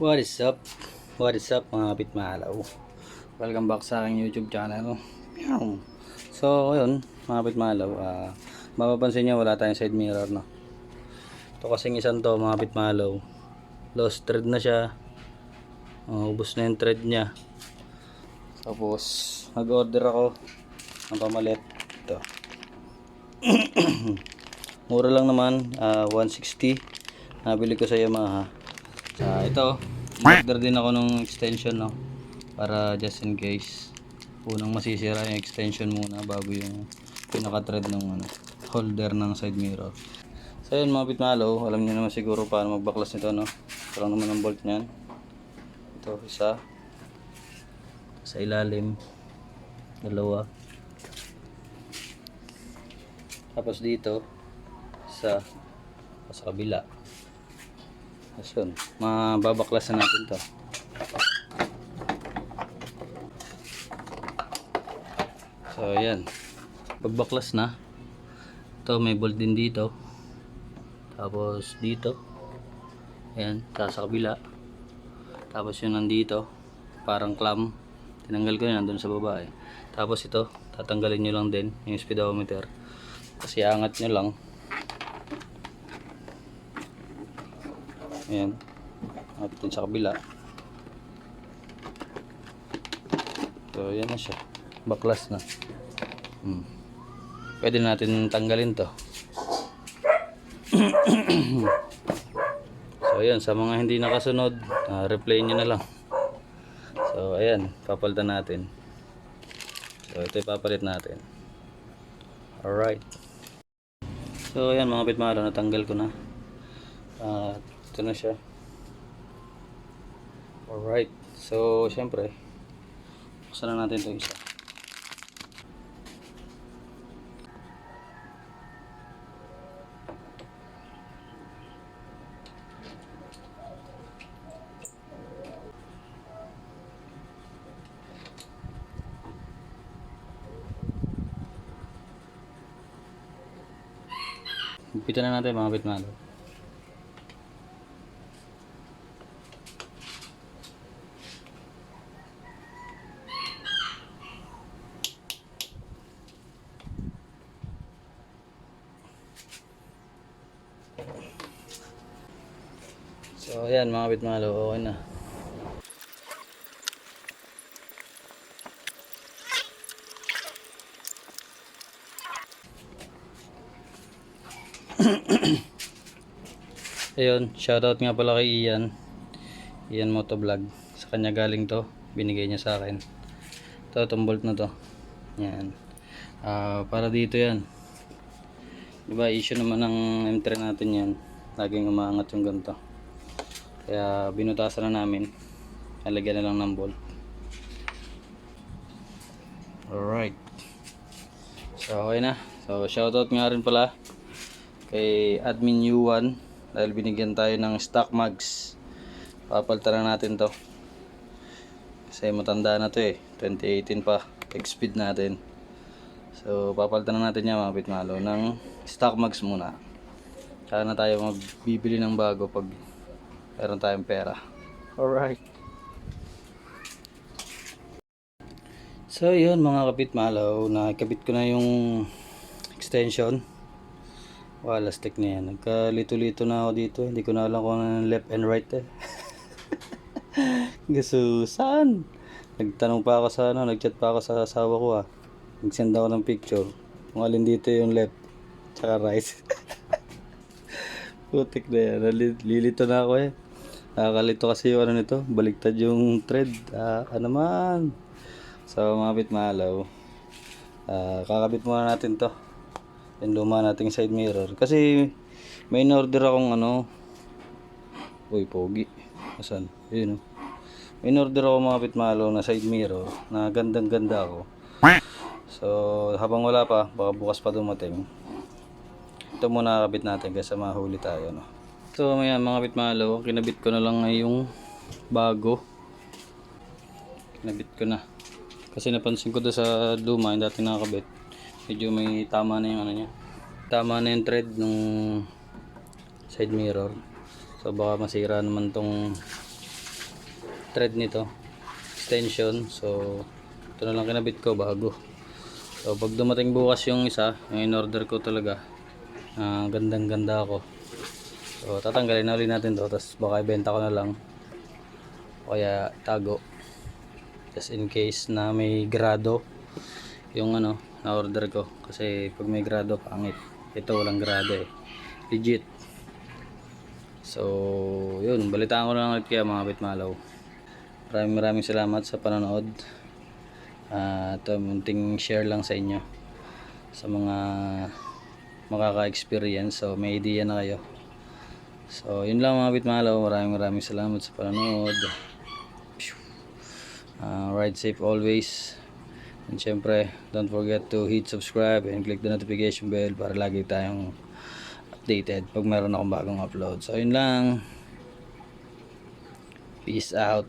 What is up? What is up mga pitmalaw? Welcome back sa aking YouTube channel. So, ayun, mga pitmalaw. ah mapapansin nyo, wala tayong side mirror, no? Ito kasing isang to, mga pitmalaw. Lost thread na siya. Uh, ubos na yung thread niya. Tapos, nag-order ako ng pamalit. Ito. Mura lang naman, ah, 160. Nabili ko sa Yamaha. Sa ito, order din ako ng extension no. Para just in case. Unang masisira yung extension muna bago yung pinaka-thread ng ano, holder ng side mirror. So yun mga pitmalo, alam niyo naman siguro paano magbaklas nito no. Ito naman ang bolt niyan. Ito isa. Sa ilalim. Dalawa. Tapos dito sa sa kabila. Tapos yun, mababaklasan natin to. So ayan, pagbaklas na. Ito may bolt din dito. Tapos dito. Ayan, sa kabila. Tapos yun nandito, parang clamp. Tinanggal ko yun, nandun sa baba eh. Tapos ito, tatanggalin nyo lang din, yung speedometer. Kasi angat nyo lang. Ayan. At din sa kabila. So, yan na siya. Baklas na. Hmm. Pwede natin tanggalin to. so, ayan. Sa mga hindi nakasunod, uh, replay nyo na lang. So, ayan. Papalitan natin. So, ito ipapalit natin. Alright. So, ayan mga pitmalo. Natanggal ko na. Ah, ito na siya. Alright. So, syempre, buksan na natin ito isa. Umpita na natin mga pitmalo. So ayan mga bitmalo, okay na. Ayun, shoutout nga pala kay Ian. Ian Motovlog. Sa kanya galing to. Binigay niya sa akin. Ito, itong bolt na to. Yan. Ah, para dito yan. Diba, issue naman ng M3 natin yan. Laging umaangat yung ganito. Kaya binutasan na namin. Nalagyan na lang ng bolt. Alright. So, okay na. So, shoutout nga rin pala kay admin U1 dahil binigyan tayo ng stock mags. Papalitan na natin to. Kasi matanda na to eh. 2018 pa. X-speed natin. So, papalitan na natin yan mga pitmalo ng stock mags muna. Kaya na tayo magbibili ng bago pag meron tayong pera. Alright. So, yun mga kapitmalaw. Nakikabit ko na yung extension. Wala stick na yan. Nagkalito-lito na ako dito. Hindi ko na alam kung ano left and right eh. Gasusan. Nagtanong pa ako sa ano, nagchat pa ako sa asawa ko ah. Nag-send ako ng picture. Kung alin dito yung left. Tsaka right. Putik na yan. Lilito na ako eh. Nakakalito kasi yung ano nito. Baliktad yung thread. Ah, ano man. So mga bitmalaw. Ah, kakabit muna natin to. Yung luma nating side mirror. Kasi may in-order akong ano. Uy, pogi. Asan? Yun oh. May in-order ako mga bitmalaw na side mirror na gandang ganda ako. So, habang wala pa, baka bukas pa dumating. Ito muna kabit natin kasi mahuli tayo. No? So, may mga bitmalaw, kinabit ko na lang ngayong bago. Kinabit ko na. Kasi napansin ko doon sa luma, yung dati nakakabit. Medyo may tama na yung ano niya. Tama na yung thread ng side mirror. So baka masira naman tong thread nito extension so ito na lang kinabit ko bago so pag dumating bukas yung isa yung in order ko talaga ah, gandang ganda ako so tatanggalin na ulit natin to tapos baka ibenta ko na lang. O kaya tago. Just in case na may grado yung ano na order ko. Kasi pag may grado pangit. Ito walang grado eh. Legit. So yun. Balitaan ko lang ulit kaya mga bitmalaw. Maraming maraming salamat sa panonood. Ah, ito munting share lang sa inyo. Sa mga makaka-experience. So may idea na kayo so yun lang mga bitmalaw maraming maraming salamat sa panonood. Ah, ride safe always. And syempre don't forget to hit subscribe and click the notification bell para lagi tayong updated pag meron akong bagong upload. So yun lang. Peace out